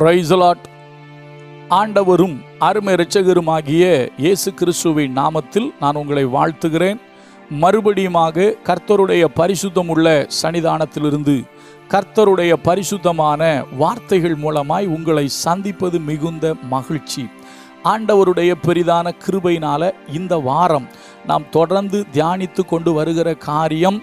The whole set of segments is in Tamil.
பிரைசலாட் ஆண்டவரும் அருமை இரட்சகருமாகிய இயேசு கிறிஸ்துவின் நாமத்தில் நான் உங்களை வாழ்த்துகிறேன். மறுபடியுமாக கர்த்தருடைய பரிசுத்தம் உள்ள சன்னிதானத்திலிருந்து கர்த்தருடைய பரிசுத்தமான வார்த்தைகள் மூலமாய் உங்களை சந்திப்பது மிகுந்த மகிழ்ச்சி. ஆண்டவருடைய பெரிதான கிருபையினால இந்த வாரம் நாம் தொடர்ந்து தியானித்து கொண்டு வருகிற காரியம்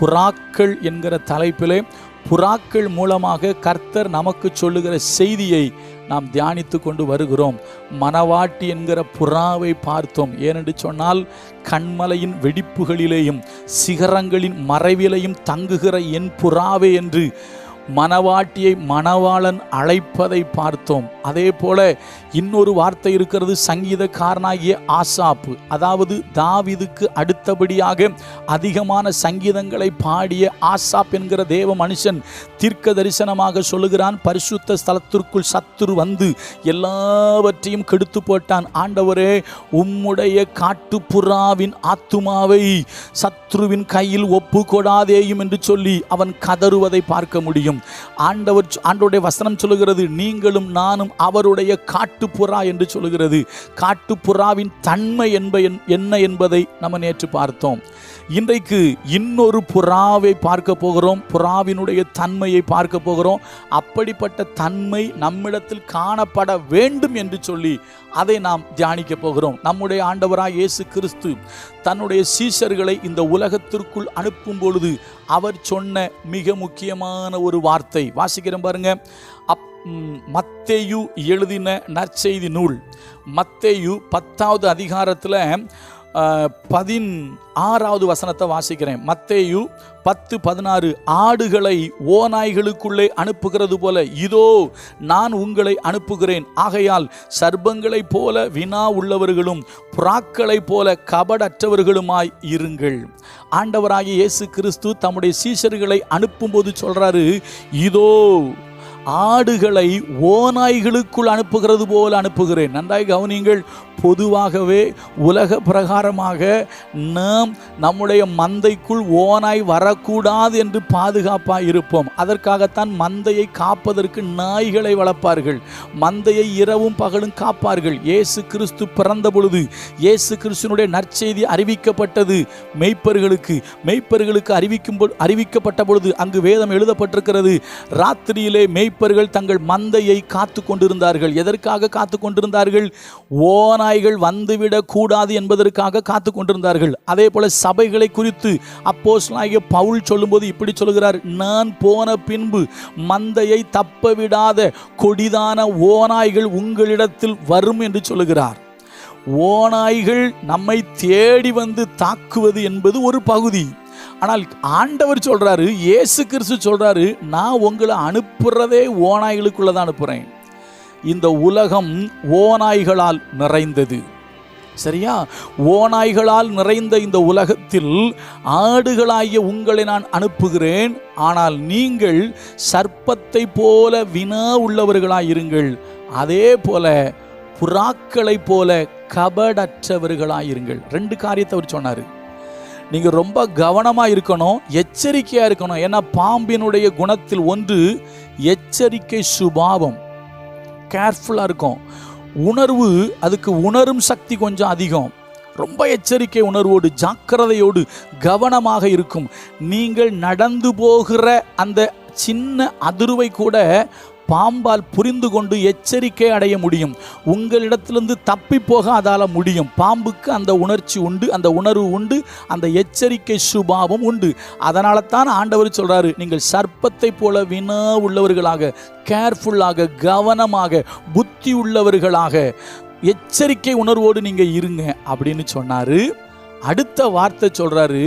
புறாக்கள் என்கிற தலைப்பிலே புறாக்கள் மூலமாக கர்த்தர் நமக்கு சொல்லுகிற செய்தியை நாம் தியானித்து கொண்டு வருகிறோம். மணவாட்டி என்கிற புறாவை பார்த்தோம். ஏனென்று சொன்னால் கண்மலையின் வெடிப்புகளிலேயும் சிகரங்களின் மறைவிலையும் தங்குகிற என் புறாவே என்று மணவாட்டியை மணவாளன் அழைப்பதை பார்த்தோம். அதே போல இன்னொரு வார்த்தை இருக்கிறது சங்கீதக்காரனாகிய ஆசாப்பு. அதாவது தாவிதுக்கு அடுத்தபடியாக அதிகமான சங்கீதங்களை பாடிய ஆசாப் என்கிற தேவ மனுஷன் தீர்க்க தரிசனமாக சொல்லுகிறான் பரிசுத்த ஸ்தலத்திற்குள் சத்துரு வந்து எல்லாவற்றையும் கெடுத்து போட்டான். ஆண்டவரே உம்முடைய காட்டுப்புறாவின் ஆத்துமாவை சத்ருவின் கையில் ஒப்பு கொடாதேயும் என்று சொல்லி அவன் கதறுவதை பார்க்க முடியும். ஆண்டவர் ஆண்டவருடைய வசனம் சொல்லுகிறது நீங்களும் நானும் அவருடைய காட்டுப்புறா என்று சொல்லுகிறது. காட்டுப்புறாவின் தன்மை என்ப என்ன என்பதை நம்ம நேற்று பார்த்தோம். இன்றைக்கு இன்னொரு புறாவை பார்க்க போகிறோம். புறாவினுடைய தன்மையை பார்க்க போகிறோம். அப்படிப்பட்ட தன்மை நம்மிடத்தில் காணப்பட வேண்டும் என்று சொல்லி அதை நாம் தியானிக்க போகிறோம். நம்முடைய ஆண்டவராக இயேசு கிறிஸ்து தன்னுடைய சீஷர்களை இந்த உலகத்திற்குள் அனுப்பும் பொழுது அவர் சொன்ன மிக முக்கியமான ஒரு வார்த்தை. வாசிக்கிறேன் பாருங்க. அப் மத்தேயு எழுதின நற்செய்தி நூல். மத்தேயு பத்தாவது அதிகாரத்தில் பதின் ஆறாவது வசனத்தை வாசிக்கிறேன். மத்தேயு பத்து பதினாறு ஆடுகளை ஓநாய்களுக்குள்ளே அனுப்புகிறது போல இதோ நான் உங்களை அனுப்புகிறேன். ஆகையால் சர்ப்பங்களைப் போல வினா உள்ளவர்களும் புறாக்களைப் போல கபடற்றவர்களுமாய் இருங்கள். ஆண்டவராகிய இயேசு கிறிஸ்து தம்முடைய சீஷர்களை அனுப்பும்போது சொல்கிறாரு இதோ ஆடுகளை ஓநாய்களுக்குள் அனுப்புகிறது போல் அனுப்புகிறேன். நன்றாய் கவனியுங்கள் பொதுவாகவே உலக பிரகாரமாக நாம் நம்முடைய மந்தைக்குள் ஓனாய் வரக்கூடாது என்று பாதுகாப்பாக இருப்போம். அதற்காகத்தான் மந்தையை காப்பதற்கு நாய்களை வளர்ப்பார்கள். மந்தையை இரவும் பகலும் காப்பார்கள். இயேசு கிறிஸ்து பிறந்த பொழுது இயேசு கிறிஸ்துனுடைய நற்செய்தி அறிவிக்கப்பட்டது மெய்ப்பர்களுக்கு. மெய்ப்பர்களுக்கு அறிவிக்கும் அறிவிக்கப்பட்ட பொழுது அங்கு வேதம் எழுதப்பட்டிருக்கிறது ராத்திரியிலே மெய்ப்பர்கள் தங்கள் மந்தையை காத்து கொண்டிருந்தார்கள். எதற்காக காத்து கொண்டிருந்தார்கள்? ஓநாய்கள் வந்துவிடக் கூடாது என்பதற்காக காத்து கொண்டிருந்தார்கள். அதே போல சபைகளை குறித்து அப்போஸ்தலனாகிய பவுல் சொல்லும்போது இப்படி சொல்கிறார் நான் போன பின்பு மந்தையை தப்ப விடாத கொடிதான ஓநாய்கள் உங்களிடத்தில் வரும் என்று சொல்லுகிறார். ஓநாய்கள் நம்மை தேடி வந்து தாக்குவது என்பது ஒரு பகுதி. ஆனால் ஆண்டவர் சொல்றாரு இயேசு கிறிஸ்து சொல்றாரு நான் உங்களை அனுப்புறதே ஓநாய்களுக்குள்ள தான் அனுப்புறேன். இந்த உலகம் ஓநாய்களால் நிறைந்தது. சரியா? ஓநாய்களால் நிறைந்த இந்த உலகத்தில் ஆடுகளாகிய உங்களை நான் அனுப்புகிறேன். ஆனால் நீங்கள் சர்ப்பத்தை போல வினா உள்ளவர்களாயிருங்கள். அதே போல புறாக்களைப் போல கபடற்றவர்களாயிருங்கள். ரெண்டு காரியத்தை அவர் சொன்னார். நீங்கள் ரொம்ப கவனமாக இருக்கணும் எச்சரிக்கையாக இருக்கணும். ஏன்னா பாம்பினுடைய குணத்தில் ஒன்று எச்சரிக்கை சுபாவம். கேர்ஃபுல்லாக இருக்கும். உணர்வு அதுக்கு உணரும் சக்தி கொஞ்சம் அதிகம். ரொம்ப எச்சரிக்கை உணர்வோடு ஜாக்கிரதையோடு கவனமாக இருக்கும். நீங்கள் நடந்து போகிற அந்த சின்ன அதிர்வை கூட பாம்பால் புரிந்து கொண்டு எச்சரிக்கை அடைய முடியும். உங்களிடத்திலிருந்து தப்பி போக அதால் முடியும். பாம்புக்கு அந்த உணர்ச்சி உண்டு அந்த உணர்வு உண்டு அந்த எச்சரிக்கை சுபாவம் உண்டு. அதனால தான் ஆண்டவர் சொல்கிறாரு நீங்கள் சர்ப்பத்தை போல வினா உள்ளவர்களாக கேர்ஃபுல்லாக கவனமாக புத்தி உள்ளவர்களாக எச்சரிக்கை உணர்வோடு நீங்கள் இருங்க அப்படின்னு சொன்னார். அடுத்த வார்த்தை சொல்கிறாரு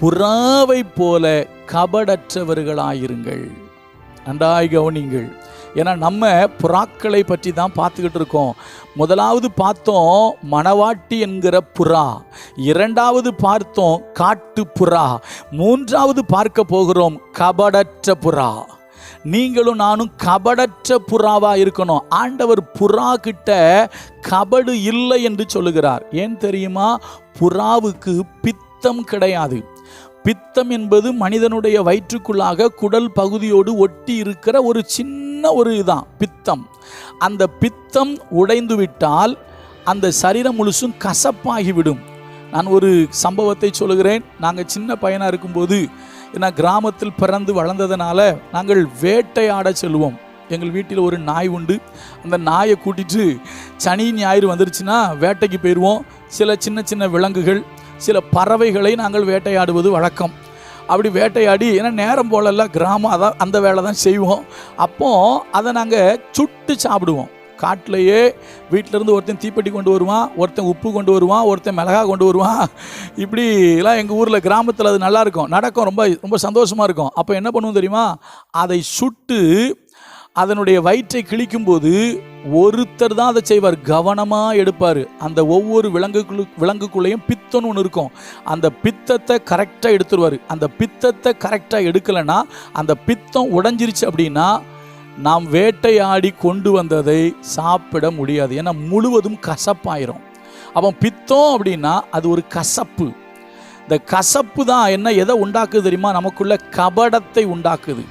புறாவை போல கபடற்றவர்களாயிருங்கள். நன்றாய் கவனிங்கள் ஏன்னா நம்ம புறாக்களை பற்றி தான் பார்த்துக்கிட்டு இருக்கோம். முதலாவது பார்த்தோம் மணவாட்டி என்கிற புறா. இரண்டாவது பார்த்தோம் காட்டு புறா. மூன்றாவது பார்க்க போகிறோம் கபடற்ற புறா. நீங்களும் நானும் கபடற்ற புறாவா இருக்கணும். ஆண்டவர் புறா கிட்ட கபடு இல்லை என்று சொல்லுகிறார். ஏன் தெரியுமா? புறாவுக்கு பித்தம் கிடையாது. பித்தம் என்பது மனிதனுடைய வயிற்றுக்குள்ளாக குடல் பகுதியோடு ஒட்டி இருக்கிற ஒரு சின்ன ஒரு இதான் பித்தம். அந்த பித்தம் உடைந்து விட்டால் அந்த சரீரம் முழுசும் கசப்பாகிவிடும். நான் ஒரு சம்பவத்தை சொல்லுகிறேன். நாங்கள் சின்ன பையனாக இருக்கும்போது நான் கிராமத்தில் பிறந்து வளர்ந்ததுனால நாங்கள் வேட்டையாட செல்வோம். எங்கள் வீட்டில் ஒரு நாய் உண்டு. அந்த நாயை கூட்டிட்டு சனி ஞாயிறு வந்துருச்சுன்னா வேட்டைக்கு போயிடுவோம் சில சின்ன சின்ன விலங்குகள் சில பறவைகளை நாங்கள் வேட்டையாடுவது வழக்கம். அப்படி வேட்டையாடி ஏன்னா நேரம் போலெல்லாம் கிராமம் அதான் அந்த வேலை தான் செய்வோம். அப்போது அதை நாங்கள் சுட்டு சாப்பிடுவோம். காட்டிலேயே வீட்டிலேருந்து ஒருத்தன் தீப்பெட்டி கொண்டு வருவான் ஒருத்தன் உப்பு கொண்டு வருவான் ஒருத்தன் மிளகா கொண்டு வருவான். இப்படி எல்லாம் எங்கள் ஊரில் கிராமத்தில் அது நல்லாயிருக்கும் நடக்கும். ரொம்ப ரொம்ப சந்தோஷமாக இருக்கும். அப்போ என்ன பண்ணுவோம் தெரியுமா? அதை சுட்டு அதனுடைய வயிற்றை கிழிக்கும்போது ஒருத்தர் தான் அதை செய்வார். கவனமாக எடுப்பார். அந்த ஒவ்வொரு விலங்குக்குள்ளு விலங்குக்குள்ளேயும் பித்தம்னு ஒன்று இருக்கும். அந்த பித்தத்தை கரெக்டாக எடுத்துருவார். அந்த பித்தத்தை கரெக்டாக எடுக்கலைன்னா அந்த பித்தம் உடஞ்சிருச்சு அப்படின்னா நாம் வேட்டையாடி கொண்டு வந்ததை சாப்பிட முடியாது. ஏன்னா முழுவதும் கசப்பாயிரும். அப்போ பித்தம் அப்படின்னா அது ஒரு கசப்பு. இந்த கசப்பு தான் என்ன எதை உண்டாக்குது தெரியுமா? நமக்குள்ள கபடத்தை உண்டாக்குது.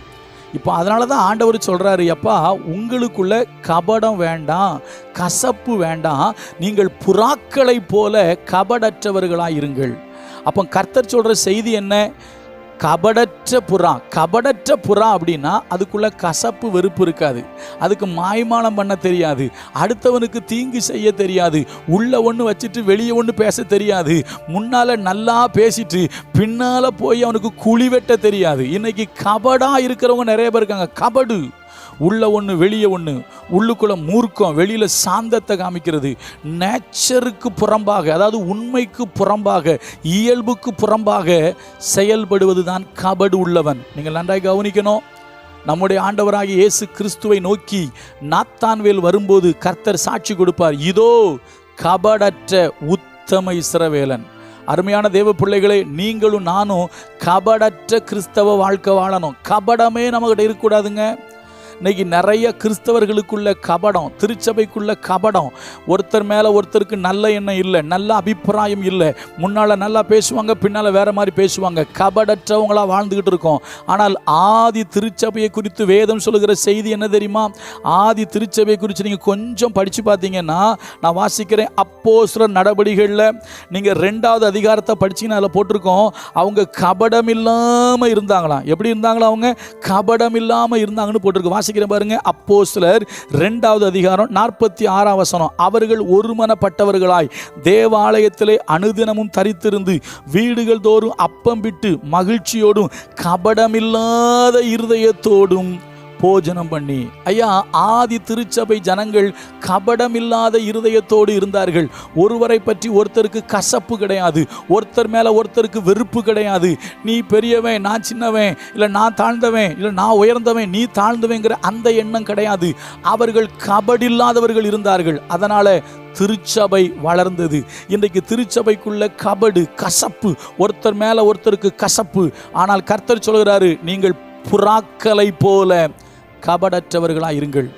இப்போ அதனால தான் ஆண்டவர் சொல்கிறாரு அப்பா உங்களுக்குள்ள கபடம் வேண்டாம் கசப்பு வேண்டாம். நீங்கள் புறாக்களைப் போல கபடற்றவர்களாக இருங்கள் அப்போ கர்த்தர் சொல்கிற செய்தி என்ன? கபடற்ற புறா. கபடற்ற புறா அப்படின்னா அதுக்குள்ள கசப்பு வெறுப்பு இருக்காது. அதுக்கு மாய்மானம் பண்ண தெரியாது. அடுத்தவனுக்கு தீங்கு செய்ய தெரியாது. உள்ள ஒன்று வச்சுட்டு வெளியே ஒன்று பேச தெரியாது. முன்னால் நல்லா பேசிட்டு பின்னால் போய் அவனுக்கு குழி வெட்ட தெரியாது. இன்னைக்கு கபடாக இருக்கிறவங்க நிறைய பேர் இருக்காங்க. கபடு. உள்ள ஒன்று வெளியே ஒன்று உள்ளுக்குள்ள மூர்க்கம் வெளியில் சாந்தத்தை காமிக்கிறது. நேச்சருக்கு புறம்பாக அதாவது உண்மைக்கு புறம்பாக இயல்புக்கு புறம்பாக செயல்படுவது தான் கபடு உள்ளவன். நீங்கள் நன்றாய் கவனிக்கணும். நம்முடைய ஆண்டவராகிய இயேசு கிறிஸ்துவை நோக்கி நாத்தான்வேல் வரும்போது கர்த்தர் சாட்சி கொடுப்பார். இதோ கபடற்ற உத்தம இஸ்ரவேலன். அருமையான தேவ பிள்ளைகளே நீங்களும் நானும் கபடற்ற கிறிஸ்தவ வாழ்க்கை வாழணும். கபடமே நம்மகிட்ட இருக்கக்கூடாதுங்க. இன்னைக்கு நிறைய கிறிஸ்தவர்களுக்குள்ள கபடம் திருச்சபைக்குள்ள கபடம். ஒருத்தர் மேலே ஒருத்தருக்கு நல்ல எண்ணம் இல்லை நல்ல அபிப்பிராயம் இல்லை. முன்னால் நல்லா பேசுவாங்க பின்னால் வேற மாதிரி பேசுவாங்க. கபடற்றவங்களா வாழ்ந்துக்கிட்டு இருக்கோம். ஆனால் ஆதி திருச்சபையை குறித்து வேதம் சொல்லுகிற செய்தி என்ன தெரியுமா? ஆதி திருச்சபையை குறித்து நீங்கள் கொஞ்சம் படித்து பார்த்தீங்கன்னா நான் வாசிக்கிறேன் அப்போ சில நடவடிக்கைகளில் நீங்கள் ரெண்டாவது அதிகாரத்தை படிச்சிங்கன்னா அதில் போட்டிருக்கோம் அவங்க கபடம் இல்லாமல் இருந்தாங்களாம். எப்படி இருந்தாங்களா அவங்க? கபடம் இல்லாமல் இருந்தாங்கன்னு போட்டிருக்கு. வாசிக்கிறேன் பாருங்க. அப்போ சிலர் ரெண்டாவது அதிகாரம் நாற்பத்தி ஆறாம் வசனம். அவர்கள் ஒருமனப்பட்டவர்களாய் தேவாலயத்திலே அனுதினமும் தரித்திருந்து வீடுகள் தோறும் அப்பம் விட்டு மகிழ்ச்சியோடும் கபடமில்லாத இருதயத்தோடும் போஜனம் பண்ணி. ஐயா ஆதி திருச்சபை ஜனங்கள் கபடமில்லாத இருதயத்தோடு இருந்தார்கள். ஒருவரை பற்றி ஒருத்தருக்கு கசப்பு கிடையாது. ஒருத்தர் மேலே ஒருத்தருக்கு வெறுப்பு கிடையாது. நீ பெரியவன் நான் சின்னவன் இல்லை நான் தாழ்ந்தவன் இல்லை நான் உயர்ந்தவன் நீ தாழ்ந்தவங்கிற அந்த எண்ணம் கிடையாது. அவர்கள் கபடில்லாதவர்கள் இருந்தார்கள். அதனால் திருச்சபை வளர்ந்தது. இன்றைக்கு திருச்சபைக்குள்ள கபடு கசப்பு ஒருத்தர் மேலே ஒருத்தருக்கு கசப்பு. ஆனால் கர்த்தர் சொல்கிறாரு நீங்கள் புறாக்களை போல கபடற்றவர்களாக இருங்கள்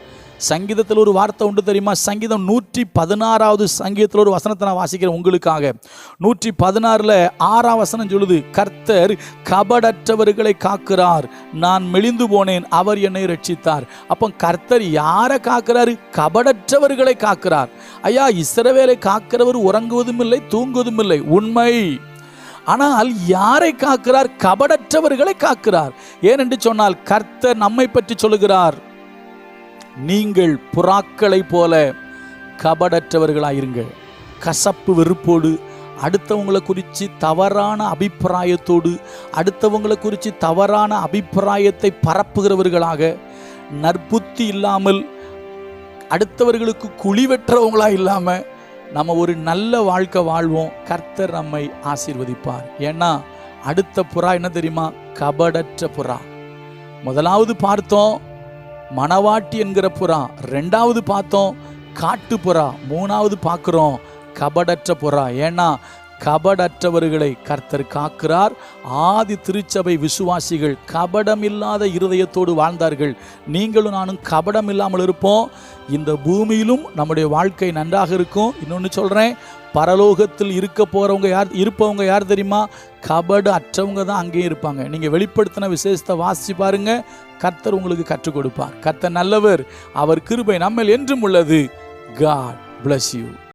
சங்கீதத்தில் ஒரு வார்த்தை உண்டு தெரியுமா? சங்கீதம் நூற்றி பதினாறாவது சங்கீதத்தில் ஒரு வசனத்தை நான் வாசிக்கிறேன் உங்களுக்காக. நூற்றி பதினாறில் ஆறாம் வசனம் சொல்லுது கர்த்தர் கபடற்றவர்களை காக்கிறார். நான் மெலிந்து போனேன் அவர் என்னை ரட்சித்தார் அப்போ கர்த்தர் யாரை காக்கிறாரு? கபடற்றவர்களை காக்கிறார். ஐயா இஸ்ரவேலை காக்கிறவர் உறங்குவதும் இல்லை தூங்குவதும் இல்லை உண்மை. ஆனால் யாரை காக்கிறார்? கபடற்றவர்களை காக்கிறார். ஏனென்று சொன்னால் கர்த்தர் நம்மை பற்றி சொல்லுகிறார். நீங்கள் புறாக்களைப் போல கபடற்றவர்களாயிருங்கள். கசப்பு வெறுப்போடு அடுத்தவங்களை குறித்து தவறான அபிப்பிராயத்தோடு அடுத்தவங்களை குறித்து தவறான அபிப்பிராயத்தை பரப்புகிறவர்களாக நற்புத்தி இல்லாமல் அடுத்தவர்களுக்கு குழி வெற்றவங்களா இல்லாமல் நம்ம ஒரு நல்ல வாழ்க்கை வாழ்வோம். கர்த்தர் நம்மை ஆசீர்வதிப்பார். ஏன்னா அடுத்த புறா என்ன தெரியுமா? கபடற்ற புறா. முதலாவது பார்த்தோம் மணவாட்டி என்கிற புறா. ரெண்டாவது பார்த்தோம் காட்டு புறா மூணாவது பார்க்குறோம் கபடற்ற புறா. ஏன்னா கபடற்றவர்களை கர்த்தர் காக்கிறார். ஆதி திருச்சபை விசுவாசிகள் கபடமில்லாத இருதயத்தோடு வாழ்ந்தார்கள். நீங்களும் நானும் கபடம் இல்லாமல் இருப்போம். இந்த பூமியிலும் நம்முடைய வாழ்க்கை நன்றாக இருக்கும். இன்னொன்று சொல்கிறேன் பரலோகத்தில் இருக்க போகிறவங்க யார் இருப்பவங்க யார் தெரியுமா? கபடு அற்றவங்க தான் அங்கேயும் இருப்பாங்க. நீங்கள் வெளிப்படுத்தின விசேஷத்தை வாசி பாருங்க. கர்த்தர் உங்களுக்கு கற்றுக் கொடுப்பார். கர்த்தர் நல்லவர். அவர் கிருபை நம்மில் என்றும் உள்ளது. God bless you